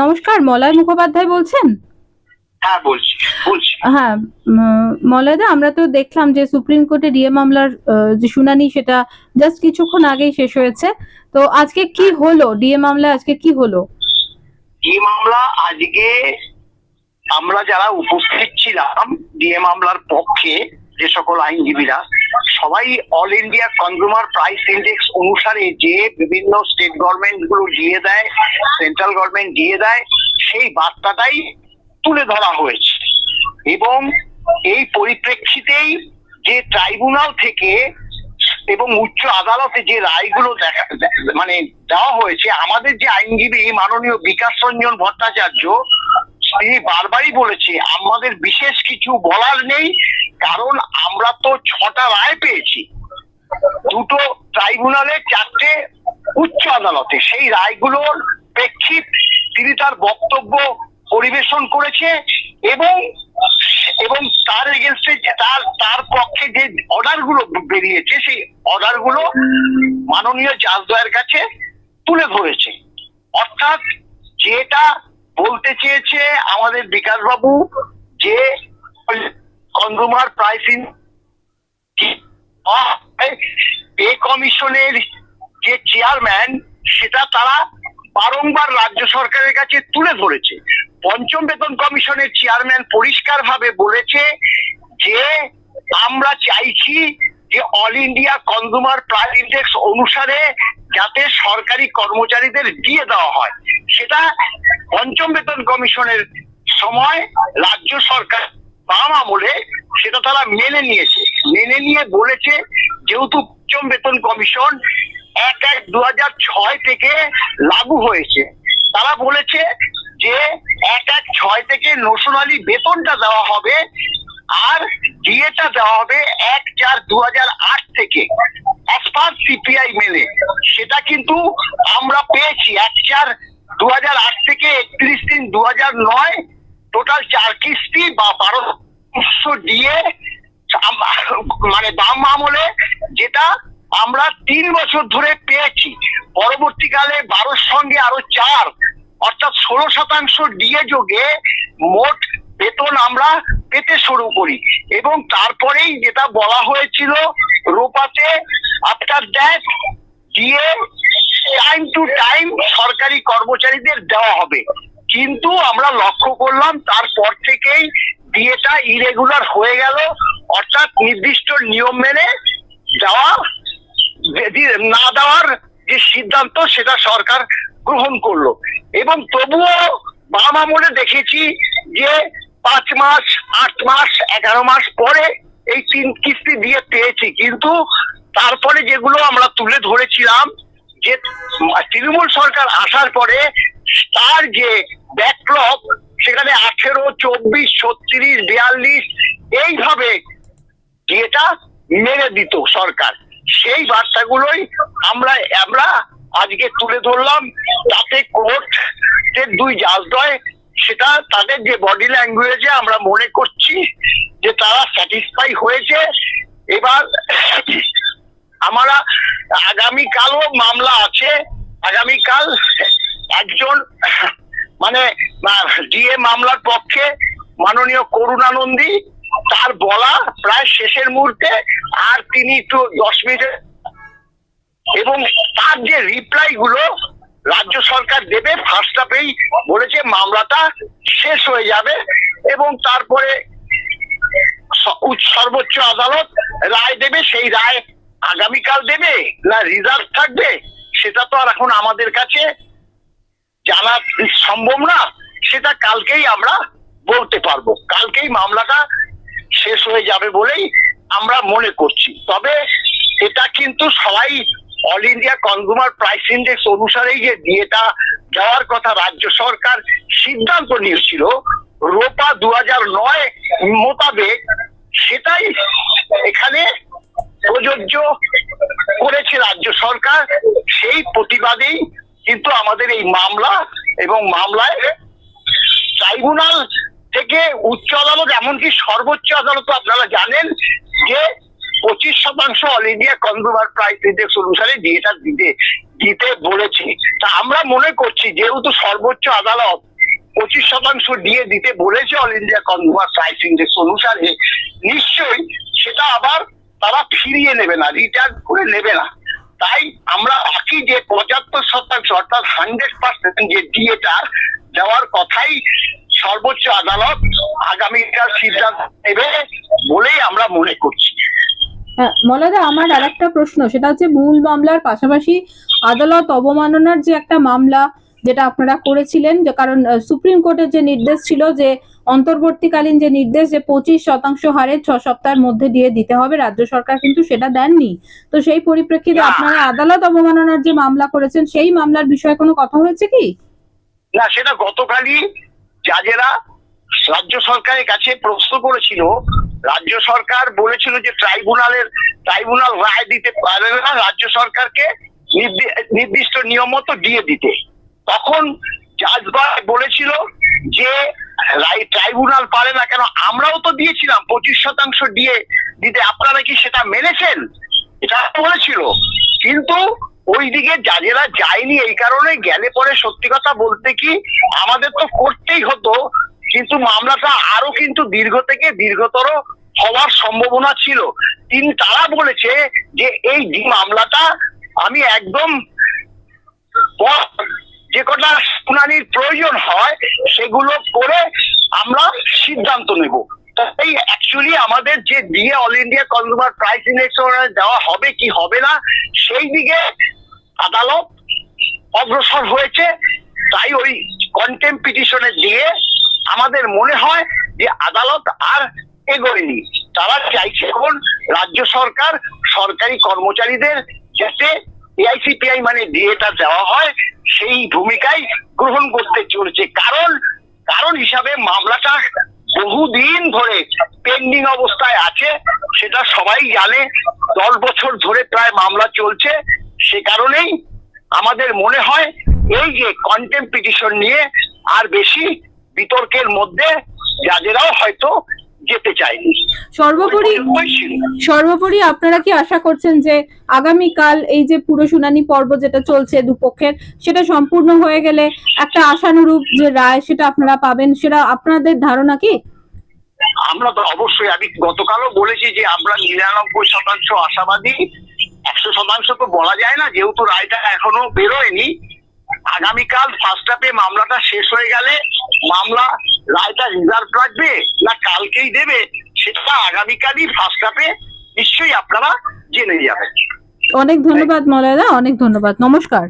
নমস্কার মলয় মুখোপাধ্যায় বলছেন? হ্যাঁ বলছি বলছি। হ্যাঁ মলয়দা আমরা তো দেখলাম যে সুপ্রিম কোর্টে ডিএ মামলার যে শুনানি সেটা জাস্ট কিছুক্ষণ আগেই শেষ হয়েছে। তো আজকে কি হলো? ডিএ মামলায় আজকে কি হলো? এই মামলা আজকে আমরা যারা উপস্থিত ছিলাম ডিএ মামলার পক্ষে যে সকল আইনজীবীরা, সবাই all India consumer price index অনুসারে যে বিভিন্ন স্টেট গভর্নমেন্টগুলো দিয়ে দেয় সেন্ট্রাল গভর্নমেন্ট দিয়ে দেয়, সেই বার্তাটাই তুলে ধরা হয়েছে। এবং এই পরিপ্রেক্ষিতেই যে ট্রাইব্যুনাল থেকে এবং উচ্চ আদালতে যে রায়গুলো দেখা মানে দেওয়া হয়েছে, আমাদের যে আইনজীবী মাননীয় বিকাশ রঞ্জন ভট্টাচার্য, তিনি বারবারই বলেছে, আমাদের বিশেষ কিছু বলার নেই কারণ আমরা তো ছটা রায় পেয়েছি। দুটো ট্রাইব্যুনালে চারটে উচ্চ আদালতে। সেই রায়গুলোর প্রেক্ষিত তিনি তার বক্তব্য পরিবেশন করেছে এবং এবং তার এগেনস্টে তার তার পক্ষে যে অর্ডারগুলো বেরিয়েছে, সেই অর্ডারগুলো মাননীয় জাজদয়ের কাছে তুলে ধরেছে। অর্থাৎ যেটা বলতে চেয়েছে আমাদের বিকাশবাবু যে কনজুমার প্রাইসিং পে কমিশনের যে চেয়ারম্যান, সেটা তারা বারংবার রাজ্য সরকারের কাছে তুলে ধরেছে। পঞ্চম বেতন কমিশনের চেয়ারম্যান পরিষ্কার ভাবে বলেছে যে, আমরা চাইছি যে all India consumer price index অনুসারে যাতে সরকারি কর্মচারীদের দিয়ে দেওয়া হয়। সেটা পঞ্চম বেতন কমিশনের সময় রাজ্য সরকার বাম আমলে সেটা তারা মেনে নিয়েছে। মেনে নিয়ে বলেছে যেহেতু পঞ্চম বেতন কমিশন এক এক দু ছয় থেকে লাগু হয়েছে। তারা বলেছে যে এক এক ছয় থেকে নোশনালি বেতনটা দেওয়া হবে আর ডিএটা দেওয়া হবে এক চার দু আট থেকে। অ্যাজ পার সিপিআই মেনে। সেটা কিন্তু আমরা পেয়েছি। এক চার দু আট থেকে একত্রিশ তিন দু নয় টোটাল চার কিস্তি বা বারোশো দিয়ে মানে বাম আমলে যেটা আমরা তিন বছর ধরে পেয়েছি। পরবর্তীকালে বারোর সঙ্গে আরও চার, অর্থাৎ ষোলো শতাংশ ডিএ যোগে মোট বেতন আমরা পেতে শুরু করি। এবং তারপরেই যেটা বলা হয়েছিল, রোপাতে আফটার দ্যাট দিয়ে টাইম টু টাইম সরকারি কর্মচারীদের দেওয়া হবে। কিন্তু আমরা লক্ষ্য করলাম তারপর থেকেই বিয়েটা ইরেগুলার হয়ে গেল, অর্থাৎ নির্দিষ্ট নিয়ম মেনে যাওয়া না দেওয়ার যে সিদ্ধান্ত সেটা সরকার গ্রহণ করল। এবং তবুও বাম আমলে দেখেছি যে পাঁচ মাস, আট মাস, এগারো মাস পরে এই তিন কিস্তি দিয়ে পেয়েছি। কিন্তু তারপরে যেগুলো আমরা তুলে ধরেছিলাম, যে তৃণমূল সরকার আসার পরে তার যে ব্যাকলগ সেখানে আঠেরো, চব্বিশ, ছত্রিশ, বিয়াল্লিশ, এইভাবে যেটা মেরে দিত সরকার। সেই বার্তাগুলোই আমরা আমরা আজকে তুলে ধরলাম। তাতে কোর্টের দুই জাজ জাজদয় সেটা তাদের যে বডি ল্যাঙ্গুয়েজে আমরা মনে করছি যে তারা স্যাটিসফাই হয়েছে। এবার আমরা আগামীকালও মামলা আছে। আগামীকাল একজন মানে ডিএ মামলার পক্ষে মাননীয় করুণানন্দী, তার বলা প্রায় শেষের মুহূর্তে, আর তিনি একটু দশ মিনিটে, এবং তার যে রিপ্লাই গুলো রাজ্য সরকার দেবে ফার্স্ট হাফেই বলেছে, মামলাটা শেষ হয়ে যাবে, এবং তারপরে সর্বোচ্চ আদালত রায় দেবে, সেই রায় আগামীকাল দেবে, না রিজার্ভ থাকবে, সেটা তো আর এখন আমাদের কাছে জানা সম্ভব না, সেটা কালকেই আমরা বলতে পারব। কালকেই মামলাটা শেষ হয়ে যাবে বলেই আমরা মনে করছি। তবে এটা কিন্তু সবাই all India consumer price index অনুসারেই যে বিয়েটা দেওয়ার কথা রাজ্য সরকার সিদ্ধান্ত নিয়েছিল, রোপা দু হাজার নয় মোতাবেক সেটাই এখানে প্রযোজ্য করেছে রাজ্য সরকার। সেই প্রতিবাদেই কিন্তু আমাদের এই মামলা এবং মামলায় ট্রাইব্যুনাল থেকে উচ্চ আদালত, এমনকি সর্বোচ্চ আদালত আপনারা জানেন যে পঁচিশ শতাংশ all India consumer price index অনুসারে ডিএটা দিতে দিতে বলেছে। তা আমরা মনে করছি যেহেতু সর্বোচ্চ আদালত পঁচিশ শতাংশ দিয়ে দিতে বলেছে all India consumer price index অনুসারে, নিশ্চয়ই সেটা আবার তারা ফিরিয়ে নেবে না রিটার্ন করে নেবে না। তাই আমরা বাকি যে পঁচাত্তর শতাংশ, অর্থাৎ হান্ড্রেড পার্সেন্ট যে ডিএটা দেওয়ার কথাই সর্বোচ্চ আদালত আগামীকাল সিদ্ধান্ত নেবে বলেই আমরা মনে করছি। হ্যাঁ আমার আমার আরেকটা প্রশ্ন, সেটা হচ্ছে মূল মামলার পাশাপাশি আদালত অবমাননার যে একটা মামলা যেটা আপনারা করেছিলেন যে কারণ সুপ্রিম কোর্টের যে নির্দেশ ছিল যে অন্তর্বর্তীকালীন যে নির্দেশ যে পঁচিশ শতাংশ হারে ছ সপ্তাহের মধ্যে দিয়ে দিতে হবে রাজ্য সরকার কিন্তু সেটা দেননি। তো সেই পরিপ্রেক্ষিতে আপনারা আদালত অবমাননার যে মামলা করেছেন সেই মামলার বিষয়ে কোনো কথা হয়েছে কি? না সেটা গতকালই জাজেরা রাজ্য সরকারের কাছে প্রশ্ন করেছিল। রাজ্য সরকার বলেছিল যে ট্রাইব্যুনালের ট্রাইব্যুনাল রায় দিতে পারে না রাজ্য সরকারকে নির্দি- নির্দিষ্ট নিয়ম মতো দিয়ে দিতে। তখন জাজবার বলেছিল যে ট্রাইব্যুনাল পারে না কেন, আমরাও তো দিয়েছিলাম, পঁচিশ শতাংশ দিয়ে দিতে। আপনারা কি সেটা মেনেছেন? এটা বলেছিল। কিন্তু ওইদিকে জাজেরা যায়নি, এই কারণে গেলে পরে সত্যি কথা বলতে কি আমাদের তো করতেই হতো, কিন্তু মামলাটা আরও কিন্তু দীর্ঘ থেকে দীর্ঘতর হওয়ার সম্ভাবনা ছিল। তিনি তারা বলেছে যে এই মামলাটা আমি একদম পর যে কটা শুনানির প্রয়োজন হয়, সেগুলো করে আমরা সিদ্ধান্ত নেব। তাই অ্যাকচুয়ালি আমাদের যে দিয়ে all India consumer price index দেওয়া হবে কি হবে না, সেই দিকে আদালত অগ্রসর হয়েছে। তাই ওই কন্টেম পিটিশনে দিয়ে আমাদের মনে হয় যে আদালত আর এগোয়নি। তারা চাইছে এখন রাজ্য সরকার, সরকারি কর্মচারীদের যাতে এআইসিপিআই মানে ডিএটা দেওয়া হয় সেই ভূমিকাই গ্রহণ করতে চলেছে। কারণ কারণ হিসাবে মামলাটা বহুদিন ধরে পেন্ডিং অবস্থায় আছে, সেটা সবাই জানে। দশ বছর ধরে প্রায় মামলা চলছে। সে কারণেই আমাদের মনে হয় এই যে কন্টেম্প পিটিশন নিয়ে আর বেশি বিতর্কের মধ্যে যাদেরাও হয়তো যেতে চায়নি সর্বোপরি সর্বোপরি আপনারা কি আশা করছেন যে আগামীকাল এই যে পুরো শুনানি পর্ব যেটা চলছে দুপক্ষের সেটা সম্পূর্ণ হয়ে গেলে একটা আশানুরূপ যে রায় সেটা আপনারা পাবেন সেটা আপনাদের ধারণা কি? আমরা তো অবশ্যই আমি গতকালও বলেছি যে আমরা নিরানব্বই শতাংশ আশাবাদী একশো শতাংশ তো বলা যায় না যেহেতু রায়টা এখনও বেরোয়নি। আগামীকাল ফার্স্ট হাফে মামলাটা শেষ হয়ে গেলে মামলা রায়টা রিজার্ভ রাখবে না কালকেই দেবে, সেটা আগামীকালই ফার্স্ট হাফে নিশ্চয়ই আপনারা জেনে যাবেন। অনেক ধন্যবাদ মলয়দা, অনেক ধন্যবাদ। নমস্কার।